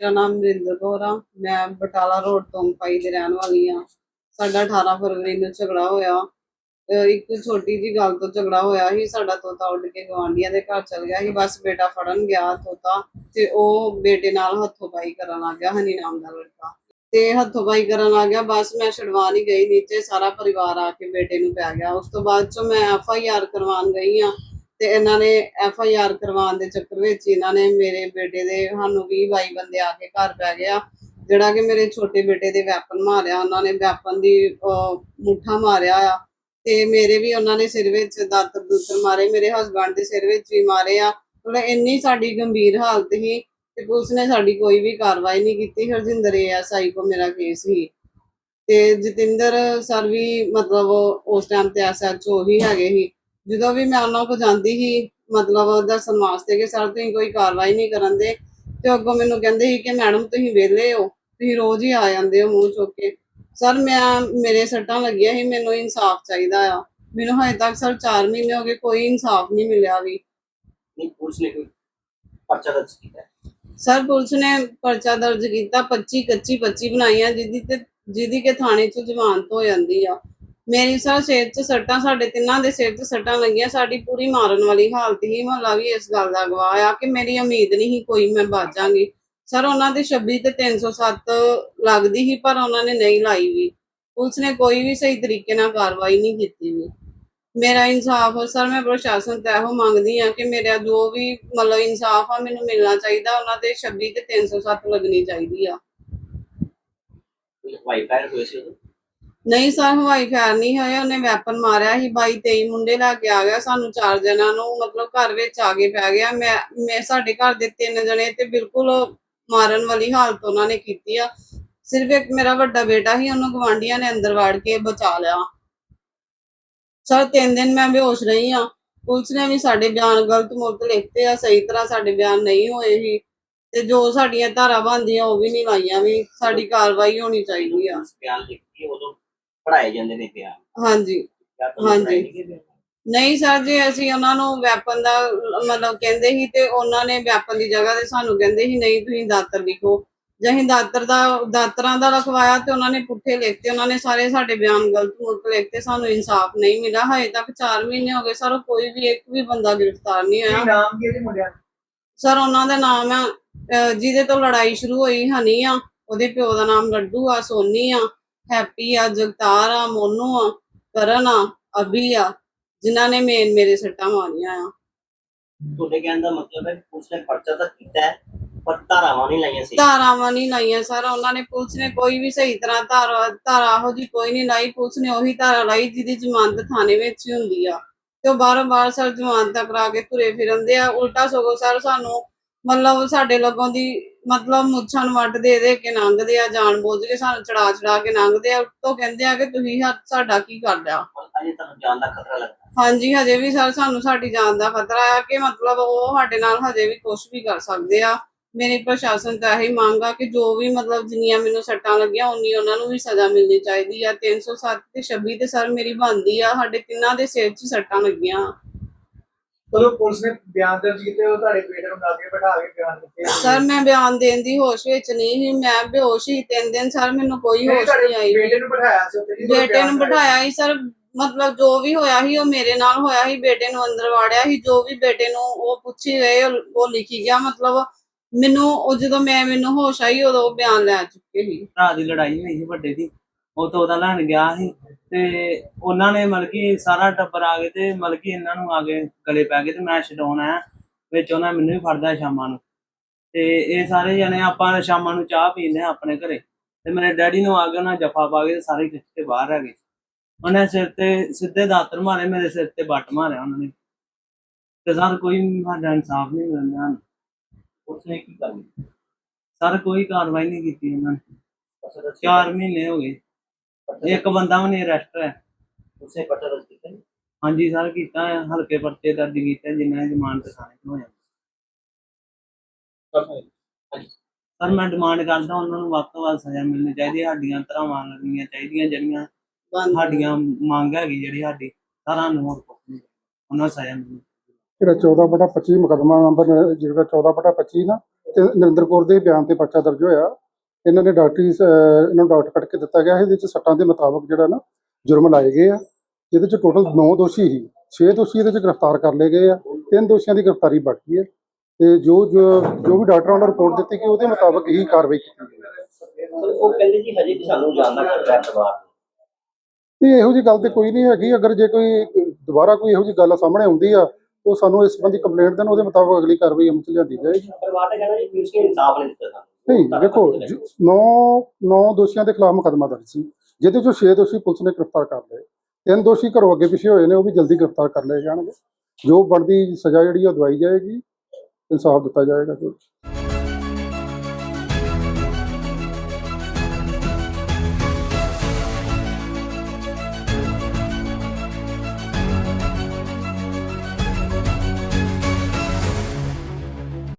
ਮੇਰਾ ਨਾਮ ਨਰਿੰਦਰ ਕੌਰ ਆ। ਮੈਂ ਬਟਾਲਾ ਰੋਡ ਤੋਂ ਪਾਈ ਦੇ ਰਹਿਣ ਵਾਲੀ ਆ। ਸਾਡਾ 18 ਫਰਵਰੀ ਨੂੰ ਝਗੜਾ ਹੋਇਆ। ਅਹ ਇੱਕ ਛੋਟੀ ਜੀ ਗੱਲ ਤੋਂ ਝਗੜਾ ਹੋਇਆ ਸੀ। ਸਾਡਾ ਤੋਤਾ ਉੱਡ ਕੇ ਗਵਾਂਢੀਆਂ ਦੇ ਘਰ ਚਲ ਗਿਆ ਸੀ। ਬਸ ਬੇਟਾ ਫੜਨ ਗਿਆ ਤੋਤਾ ਤੇ ਉਹ ਬੇਟੇ ਨਾਲ ਹੱਥੋਂ ਪਾਈ ਕਰਨ ਲੱਗ ਗਿਆ, ਹਨੀ ਨਾਮ ਦਾ ਲੜਕਾ। ਤੇ ਹੱਥੋਂ ਪਾਈ ਕਰਨ ਲੱਗ ਗਿਆ। ਬਸ ਮੈਂ ਛਡਵਾ ਹੀ ਗਈ। ਨੀਚੇ ਸਾਰਾ ਪਰਿਵਾਰ ਆ ਕੇ ਬੇਟੇ ਨੂੰ ਪੈ ਗਿਆ। ਉਸ ਤੋਂ ਬਾਅਦ ਚੋਂ ਮੈਂ ਐਫ ਆਈ ਆਰ ਕਰਵਾਉਣ ਗਈ ਆ। ਤੇ ਇਹਨਾਂ ਨੇ ਐਫ ਆਈ ਆਰ ਕਰਵਾਉਣ ਦੇ ਚੱਕਰ ਵਿੱਚ ਇਹਨਾਂ ਨੇ ਮੇਰੇ ਬੇਟੇ ਦੇ ਸਾਨੂੰ 20 22 ਬੰਦੇ ਆ ਕੇ ਘਰ ਪੈ ਗਿਆ। ਜਿਹੜਾ ਕਿ ਮੇਰੇ ਛੋਟੇ ਬੇਟੇ ਦੇ ਵੈਪਨ ਮਾਰਿਆ, ਉਹਨਾਂ ਨੇ ਵੈਪਨ ਦੀ ਮੁੱਠਾ ਮਾਰਿਆ ਆ। ਤੇ ਮੇਰੇ ਵੀ ਉਹਨਾਂ ਨੇ ਸਿਰ ਵਿੱਚ ਦਾਤਰ ਦੂਤਰ ਮਾਰੇ, ਮੇਰੇ ਹਸਬੰਡ ਦੇ ਸਿਰ ਵਿੱਚ ਵੀ ਮਾਰੇ ਆ। ਮਤਲਬ ਇੰਨੀ ਸਾਡੀ ਗੰਭੀਰ ਹਾਲਤ ਸੀ ਤੇ ਪੁਲਿਸ ਨੇ ਸਾਡੀ ਕੋਈ ਵੀ ਕਾਰਵਾਈ ਨਹੀਂ ਕੀਤੀ। ਹਰਜਿੰਦਰ ਐਸਆਈ ਕੋ ਮੇਰਾ ਕੇਸ ਸੀ। ਤੇ ਜਤਿੰਦਰ ਸਰ ਵੀ ਮਤਲਬ ਉਸ ਟਾਈਮ ਤੇ ਐਸਐਚਓ ਹੀ ਹੈਗੇ ਸੀ। ਜਦੋਂ ਵੀ ਮੈਂ ਉਹਨਾਂ ਕੋਲ ਜਾਂਦੀ ਸੀ ਮਤਲਬ ਦੱਸਣ ਵਾਸਤੇ ਕਿ ਸਰ ਤੁਸੀਂ ਕੋਈ ਕਾਰਵਾਈ ਨਹੀਂ ਕਰਨ ਦੇ। ਤੇ ਅੱਗੋਂ ਮੈਨੂੰ ਕਹਿੰਦੇ ਸੀ ਕਿ ਮੈਡਮ ਤੁਸੀਂ ਵਿਹਲੇ ਹੋ ਤੁਸੀਂ ਰੋਜ਼ ਹੀ ਆ ਜਾਂਦੇ ਹੋ ਮੂੰਹ ਚੁੱਕ ਕੇ। ਸਰ ਮੈਂ ਮੇਰੇ ਸੱਟਾਂ ਲੱਗੀਆਂ ਸੀ ਮੈਨੂੰ ਇਨਸਾਫ ਚਾਹੀਦਾ ਆ। ਮੈਨੂੰ ਹਜੇ ਤੱਕ ਸਰ 4 ਮਹੀਨੇ ਹੋ ਗਏ ਕੋਈ ਇਨਸਾਫ ਨਹੀਂ ਮਿਲਿਆ ਵੀ। ਨਹੀਂ ਪੁਲਿਸ ਨੇ ਕੋਈ ਪਰਚਾ ਦਰਜ ਕੀਤਾ। ਸਰ ਪੁਲਿਸ ਨੇ ਪਰਚਾ ਦਰਜ ਕੀਤਾ 25 ਕੱਚੀ 25 ਬਣਾਈਆਂ ਜਿਹਦੀ ਤੇ ਜਿਹਦੀ ਕੇ ਥਾਣੇ 'ਚ ਜ਼ਮਾਨਤ ਹੋ ਜਾਂਦੀ ਆ। ਮੇਰੀ ਸਰ ਸਿਰ 'ਚ ਸੱਟਾਂ, ਸਾਡੇ ਤਿੰਨਾਂ ਦੇ ਸਿਰ 'ਚ ਸੱਟਾਂ ਲੱਗੀਆਂ, ਸਾਡੀ ਪੂਰੀ ਮਾਰਨ ਵਾਲੀ ਹਾਲਤ ਹੀ ਮਹੱਲਾ ਵੀ ਇਸ ਗੱਲ ਦਾ ਗਵਾਹ ਆ ਕਿ ਮੇਰੀ ਉਮੀਦ ਨਹੀਂ ਸੀ ਕੋਈ ਮੈਂ ਬਾਜਾਂਗੀ ਸਰ, ਉਹਨਾਂ ਦੇ 26 ਤੇ 307 ਲੱਗਦੀ ਸੀ, ਪਰ ਉਹਨਾਂ ਨੇ ਨਹੀਂ ਲਾਈ ਵੀ। ਪੁਲਿਸ ਨੇ ਕੋਈ ਵੀ ਸਹੀ ਤਰੀਕੇ ਨਾਲ ਕਾਰਵਾਈ ਨਹੀਂ ਕੀਤੀ ਵੀ। ਮੇਰਾ ਇਨਸਾਫ, ਸਰ, ਮੈਂ ਪ੍ਰਸ਼ਾਸਨ ਤੋਂ ਇਹੋ ਮੰਗਦੀ ਆ ਕਿ ਮੇਰਾ ਜੋ ਵੀ ਮਤਲਬ ਇਨਸਾਫ ਆ, ਮੈਨੂੰ ਮਿਲਣਾ ਚਾਹੀਦਾ, ਉਹਨਾਂ ਦੇ 26 ਤੇ 307 ਲੱਗਣੀ ਚਾਹੀਦੀ ਆ। ਕੋਈ ਹਵਾਈ ਸੀ ਉਦੋਂ ਨਹੀਂ ਸਰ, ਹਵਾਈ ਫਾਇਰ ਨਹੀਂ ਹੋਇਆ ਉਹਨੇ ਵੈਪਨ ਮਾਰਿਆ ਸੀ 22 23 ਮੁੰਡੇ ਲੈ ਕੇ ਆ ਗਿਆ, ਸਾਨੂੰ ਚਾਰ ਜਣਾਂ ਨੂੰ, ਮਤਲਬ ਘਰ ਵਿੱਚ ਆ ਕੇ ਪੈ ਗਿਆ, ਮੈਂ ਮੈਂ ਸਾਡੇ ਘਰ ਦੇ ਤਿੰਨ ਜਣੇ ਤੇ ਬਿਲਕੁਲ ਮਾਰਨ ਵਾਲੀ ਹਾਲਤ ਉਹਨਾਂ ਨੇ ਕੀਤੀ ਆ। ਸਿਰਫ ਇੱਕ ਮੇਰਾ ਵੱਡਾ ਬੇਟਾ ਸੀ, ਉਹਨੂੰ ਗਵਾਂਢੀਆਂ ਨੇ ਅੰਦਰ ਵਾੜ ਕੇ ਬਚਾ ਲਿਆ। ਸਰ, ਤਿੰਨ ਦਿਨ ਮੈਂ ਬੇਹੋਸ਼ ਰਹੀ ਆ। ਪੁਲਿਸ ਨੇ ਵੀ ਸਾਡੇ ਬਿਆਨ ਗਲਤ ਮੁਲਤ ਲਿਖਤੇ ਆ, ਸਹੀ ਤਰ੍ਹਾਂ ਸਾਡੇ ਬਿਆਨ ਨਹੀਂ ਹੋਏ ਸੀ। ਤੇ ਜੋ ਸਾਡੀਆਂ ਧਾਰਾ ਬਣਦੀਆਂ ਉਹ ਵੀ ਨਹੀਂ ਲਾਈਆਂ ਵੀ, ਸਾਡੀ ਕਾਰਵਾਈ ਹੋਣੀ ਚਾਹੀਦੀ ਆ। ਬਿਆਨ ਲਿਖੀ ਉਦੋਂ? ਪੜਾਏ ਜਾਂਦੇ ਨੇ ਬਿਆਨ ਹਾਂਜੀ ਤੁਸੀਂ ਹਾਂਜੀ। ਪੜ੍ਹਾਏ ਨਹੀਂ ਗਏ ਬਿਆਨ? ਨਹੀਂ ਸਰ ਜੀ ਅਸੀਂ ਉਹਨਾਂ ਨੂੰ ਵੈਪਨ ਦਾ ਮਤਲਬ ਕਹਿੰਦੇ ਸੀ ਤੇ ਉਹਨਾਂ ਨੇ ਵੈਪਨ ਦੀ ਜਗ੍ਹਾ ਤੇ ਸਾਨੂੰ ਕਹਿੰਦੇ ਸੀ ਨਹੀਂ ਤੁਸੀਂ ਦਾਤਰ ਲਿਖੋ ਜੇ ਅਸੀਂ ਦਾਤਰ ਦਾ ਦਾਤਰਾਂ ਦਾ ਲਿਖਵਾਇਆ ਤੇ ਉਹਨਾਂ ਨੇ ਪੁੱਠੇ ਲਿਖਤੇ ਉਹਨਾਂ ਨੇ ਸਾਰੇ ਸਾਡੇ ਬਿਆਨ ਗਲਤ ਮੁਲਤ ਲਿਖਤੇ ਸਾਨੂੰ ਇਨਸਾਫ ਨਹੀਂ ਮਿਲਿਆ ਹਜੇ ਤੱਕ 4 ਮਹੀਨੇ ਹੋ ਗਏ ਸਰ ਕੋਈ ਵੀ ਇੱਕ ਵੀ ਬੰਦਾ ਗ੍ਰਿਫਤਾਰ ਨਹੀਂ ਹੋਇਆ ਨਾਮ ਕੀ ਜੀ ਮੁੰਡਿਆਂ ਦਾ? ਸਰ ਉਹਨਾਂ ਦਾ ਨਾਮ ਆ ਅਹ ਜਿਹਦੇ ਤੋਂ ਲੜਾਈ ਸ਼ੁਰੂ ਹੋਈ ਹਨੀ ਆ ਉਹਦੇ ਪਿਓ ਦਾ ਨਾਮ ਲੱਡੂ ਆ ਸੋਨੀ ਆ ਹੈਪੀ ਆ ਜਗਤਾਰ ਆ ਮੋਨੂ ਆ ਕਰਨ ਆ ਅਭੀ ਆ ਜਿਨ੍ਹਾਂ ਨੇ ਮੇਨ ਮੇਰੇ ਸੱਟਾਂ ਮਾਰੀਆਂ ਆ। ਤੁਹਾਡੇ ਕਹਿਣ ਦਾ ਮਤਲਬ ਹੈ ਕਿ ਪੁਲਿਸ ਨੇ ਪਰਚਾ ਤਾਂ ਕੀਤਾ ਹੈ ਪਰ ਧਾਰਾਵਾਂ ਨਹੀਂ ਲਾਈਆਂ ਸੀ। ਧਾਰਾਵਾਂ ਨਹੀਂ ਲਾਈਆਂ ਸਰ ਉਹਨਾਂ ਨੇ ਪੁਲਿਸ ਨੇ ਕੋਈ ਵੀ ਸਹੀ ਤਰ੍ਹਾਂ ਧਾਰਾ ਧਾਰਾ ਇਹੋ ਜੀ ਕੋਈ ਨਹੀਂ ਲਾਈ ਪੁਲਿਸ ਨੇ ਉਹੀ ਧਾਰਾ ਲਾਈ ਜਿਹਦੀ ਜ਼ਮਾਨਤ ਥਾਣੇ ਵਿੱਚ ਹੀ ਹੁੰਦੀ ਆ। ਤੇ ਉਹ ਬਾਰੋਂ ਬਾਰ ਸਰ ਜ਼ਮਾਨਤਾਂ ਕਰਾ ਕੇ ਤੁਰੇ ਫਿਰਦੇ ਆ ਉਲਟਾ ਸਗੋਂ ਸਰ ਸਾਨੂੰ ਮਤਲਬ ਸਾਡੇ ਲੋਗੋਂ ਦੀ ਮਤਲਬ ਮੁੱਛਾਂ ਨੂੰ ਵੱਟ ਦੇ ਦੇ ਕੇ ਲੰਘਦੇ ਆ ਜਾਣ ਬੁੱਝ ਕੇ ਸਾਨੂੰ ਚੜਾ ਚੜਾ ਕੇ ਲੰਘਦੇ ਆ ਉੱਤੋਂ ਕਹਿੰਦੇ ਆ ਕਿ ਤੁਸੀਂ ਸਾ- ਸਾਡਾ ਕੀ ਕਰ ਲਿਆ? ਪਰ ਅਜੇ ਤੁਹਾਨੂੰ ਜਾਨ ਦਾ ਖਤਰਾ ਲੱਗਦਾ ਹੈ। ਹਾਂਜੀ ਹਜੇ ਵੀ ਸਰ ਸਾਨੂੰ ਸਾਡੀ ਜਾਨ ਦਾ ਖਤਰਾ ਆ ਕਿ ਮਤਲਬ ਉਹ ਸਾਡੇ ਨਾਲ ਹਜੇ ਵੀ ਕੁਝ ਵੀ ਕਰ ਸਕਦੇ ਆ। ਮੇਰੀ ਪ੍ਰਸ਼ਾਸਨ ਤੋਂ ਇਹੀ ਮੰਗ ਆ ਕਿ ਜੋ ਵੀ ਮਤਲਬ ਜਿੰਨੀਆਂ ਮੈਨੂੰ ਸੱਟਾਂ ਲੱਗੀਆਂ ਉਨੀ ਉਹਨਾਂ ਨੂੰ ਵੀ ਸਜ਼ਾ ਮਿਲਣੀ ਚਾਹੀਦੀ ਆ। 307 ਤੇ 26 ਤੇ ਸਰ ਮੇਰੀ ਬਣਦੀ ਆ ਸਾਡੇ ਤਿੰਨਾਂ ਦੇ ਸਿਰ 'ਚ ਸੱਟਾਂ ਲੱਗੀਆਂ। ਚਲੋ ਪੁਲਿਸ ਨੇ ਬਿਆਨ ਦਰਜ ਕੀਤੇ ਉਹ ਤੁਹਾਡੇ ਬੇਟੇ ਨੂੰ ਲਾ ਕੇ ਬਿਠਾ ਕੇ ਬਿਆਨ ਦਿੱਤੇ ਸਰ ਮੈਂ ਬਿਆਨ ਦੇਣ ਦੀ ਹੋਸ਼ ਵਿੱਚ ਨਹੀਂ ਸੀ ਮੈਂ ਬੇਹੋਸ਼ ਹੀ ਤਿੰਨ ਦਿਨ ਸਰ ਮੈਨੂੰ ਕੋਈ ਹੋਸ਼ ਨਹੀਂ ਆਈ। ਬੇਟੇ ਨੂੰ ਬਿਠਾਇਆ ਸੀ ਉੱਥੇ ਜੀ, ਜਦੋਂ ਬੇਟੇ ਬਿਆਨ ਨੂੰ ਬਿਠਾਇਆ ਸੀ ਸਰ ਮਤਲਬ ਜੋ ਵੀ ਹੋਇਆ ਸੀ ਉਹ ਮੇਰੇ ਨਾਲ ਹੋਇਆ ਸੀ ਬੇਟੇ ਨੂੰ ਅੰਦਰ ਵਾੜਿਆ ਸੀ ਜੋ ਵੀ ਬੇਟੇ ਨੂੰ ਉਹ ਪੁੱਛੀ ਗਏ ਉਹ ਉਹ ਲਿਖੀ ਗਿਆ ਮਤਲਬ ਮੈਨੂੰ ਉਹ ਜਦੋਂ ਮੈਂ ਮੈਨੂੰ ਹੋਸ਼ ਆਈ ਉਦੋਂ ਉਹ ਬਿਆਨ ਲੈ ਚੁੱਕੇ ਸੀ। ਭਰਾ ਦੀ ਲੜਾਈ ਹੋਈ ਸੀ ਵੱਡੇ ਦੀ। ਉਹ ਤੋਤਾ ਲੈਣ ਗਿਆ ਸੀ ਤੇ ਉਹਨਾਂ ਨੇ ਮਤਲਬ ਕਿ ਸਾਰਾ ਟੱਬਰ ਆ ਗਏ ਤੇ ਮਤਲਬ ਕਿ ਇਹਨਾਂ ਨੂੰ ਆ ਗਏ ਗਲੇ ਪੈ ਗਏ ਤੇ ਮੈਂ ਛਡਾਉਣ ਆਇਆ, ਵਿੱਚ ਉਹਨਾਂ ਮੈਨੂੰ ਵੀ ਫੜਦਾ ਸ਼ਾਮਾਂ ਨੂੰ। ਤੇ ਇਹ ਸਾਰੇ ਜਣੇ ਆਪਾਂ ਸ਼ਾਮਾਂ ਨੂੰ ਚਾਹ ਪੀਂਦੇ ਆ ਆਪਣੇ ਘਰੇ। ਤੇ ਮੇਰੇ ਡੈਡੀ ਨੂੰ ਆ ਕੇ ਉਹਨਾਂ ਜਫਾ ਪਾ ਕੇ ਤੇ ਸਾਰੇ ਖਿੱਚ ਕੇ ਬਾਹਰ ਆ ਗਏ। ਉਹਨੇ ਸਿਰ ਤੇ ਸਿੱਧੇ ਦਾਤਰ ਮਾਰੇ, ਮੇਰੇ ਸਿਰ ਤੇ ਬੱਟ ਮਾਰਿਆ ਉਹਨਾਂ ਨੇ। ਤੇ ਸਰ, ਕੋਈ ਸਾਡਾ ਇਨਸਾਫ ਨਹੀਂ ਮਿਲਦਾ ਪੁਲਿਸ ਨੇ ਕੀ ਕਰ ਲਿਆ ਸਰ, ਕੋਈ ਕਾਰਵਾਈ ਨਹੀਂ ਕੀਤੀ ਉਹਨਾਂ ਨੇ। ਪਰਚਾ 4 ਮਹੀਨੇ ਹੋ ਗਏ। ਇੱਕ ਬੰਦਾ ਵੀ ਨਹੀਂ ਅਰੈਸਟ ਹੈ ਪੁਲਿਸ ਨੇ ਪਰਚਾ ਦਰਜ ਕੀਤਾ? ਹਾਂਜੀ ਸਰ ਕੀਤਾ ਹੈ। ਹਲਕੇ ਪਰਚੇ ਦਰਜ ਕੀਤੇ ਜਿਨ੍ਹਾਂ ਦੀ ਜ਼ਮਾਨਤ ਖਾਣੇ ਤੋਂ ਹੋਇਆ ਸਰ ਮੈਂ ਡਿਮਾਂਡ ਕਰਦਾ ਉਹਨਾਂ ਨੂੰ ਵੱਧ ਤੋਂ ਵੱਧ ਸਜ਼ਾ ਮਿਲਣੀ ਚਾਹੀਦੀ ਹੈ। ਸਾਡੀਆਂ ਧਰਾਵਾਂ ਲੱਗਣੀਆਂ ਚਾਹੀਦੀਆਂ ਜਿਹੜੀਆਂ ਸਾਡੀਆਂ ਮੰਗ ਹੈਗੀ ਜਿਹੜੀ ਸਾਡੀ ਸਾਰਿਆਂ ਨੂੰ ਹੋਰ ਕੁਛ ਨਹੀਂ ਉਹਨਾਂ ਨੂੰ ਸਜ਼ਾ ਮਿਲਣੀ ਜਿਹੜਾ 14 ਬਟਾ 25 ਮੁਕੱਦਮਾ ਨੰਬਰ ਜਿਹੜਾ 14 ਬਟਾ 25 ਨਾ ਤੇ ਨਰਿੰਦਰ ਕੌਰ ਦੇ ਬਿਆਨ ਤੇ ਪਰਚਾ ਦਰਜ ਹੋਇਆ। ਇਹਨਾਂ ਨੇ ਡਾਕਟਰੀ ਇਹਨਾਂ ਨੂੰ ਡਾਕਟਰ ਕੱਟ ਕੇ ਦਿੱਤਾ ਗਿਆ। ਇਹਦੇ ਵਿੱਚ ਸੱਟਾਂ ਦੇ ਮੁਤਾਬਕ ਜਿਹੜਾ ਨਾ ਜੁਰਮ ਲਾਏ ਗਏ ਆ। ਜਿਹਦੇ ਚ ਟੋਟਲ 9 ਦੋਸ਼ੀ ਸੀ। 6 ਦੋਸ਼ੀ ਇਹਦੇ ਚ ਗ੍ਰਿਫਤਾਰ ਕਰ ਲਏ ਗਏ ਆ। ਤਿੰਨ ਦੋਸ਼ੀਆਂ ਦੀ ਗ੍ਰਿਫਤਾਰੀ ਬਾਕੀ ਹੈ। ਤੇ ਜੋ ਜੋ ਜੋ ਵੀ ਡਾਕਟਰਾਂ ਨੇ ਰਿਪੋਰਟ ਦਿੱਤੀ ਕਿ ਉਹਦੇ ਮੁਤਾਬਕ ਹੀ ਕਾਰਵਾਈ ਕੀਤੀ ਗਈ ਹੈ। ਉਹ ਕਹਿੰਦੇ ਜੀ ਹਜੇ ਵੀ ਸਾਨੂੰ ਜਾਣਦਾ ਹੈ ਪਰਿਵਾਰ ਨੂੰ। ਨਹੀਂ। ਇਹੋ ਜੀ ਗੱਲ ਤੇ ਕੋਈ ਨਹੀਂ ਹੈਗੀ। ਅਗਰ ਜੇ ਕੋਈ ਦੁਬਾਰਾ ਕੋਈ ਇਹੋ ਜੀ ਗੱਲ ਸਾਹਮਣੇ ਆਉਂਦੀ ਆ ਤਾਂ ਸਾਨੂੰ ਇਸ ਸੰਬੰਧੀ ਕੰਪਲੇਂਟ ਦੇਣ। ਉਹਦੇ ਮੁਤਾਬਕ ਅਗਲੀ ਕਾਰਵਾਈ ਅਮਲ ਚ ਲਿਆਂਦੀ ਜਾਏਗੀ। ਪਰਿਵਾਰ ਦਾ ਕਹਿੰਦਾ ਜੀ ਪੁਲਿਸ ਨੇ ਇਨਸਾਫ ਨਹੀਂ ਦਿੱਤਾ ਸਾਨੂੰ ਨਹੀਂ ਦੇਖੋ 9 9 ਦੋਸ਼ੀਆਂ ਦੇ ਖਿਲਾਫ ਮੁਕੱਦਮਾ ਦਰਜ ਸੀ। ਜਿਹਦੇ ਚੋਂ 6 ਦੋਸ਼ੀ ਪੁਲਿਸ ਨੇ ਗ੍ਰਿਫਤਾਰ ਕਰ ਲਏ। ਤਿੰਨ ਦੋਸ਼ੀ ਘਰੋਂ ਅੱਗੇ ਪਿੱਛੇ ਹੋਏ ਨੇ ਉਹ ਵੀ ਜਲਦੀ ਗ੍ਰਿਫਤਾਰ ਕਰ ਲਏ ਜਾਣਗੇ। ਜੋ ਬਣਦੀ ਸਜ਼ਾ ਜਿਹੜੀ ਉਹ ਦਵਾਈ ਜਾਏਗੀ। ਇਨਸਾਫ ਦਿੱਤਾ ਜਾਏਗਾ।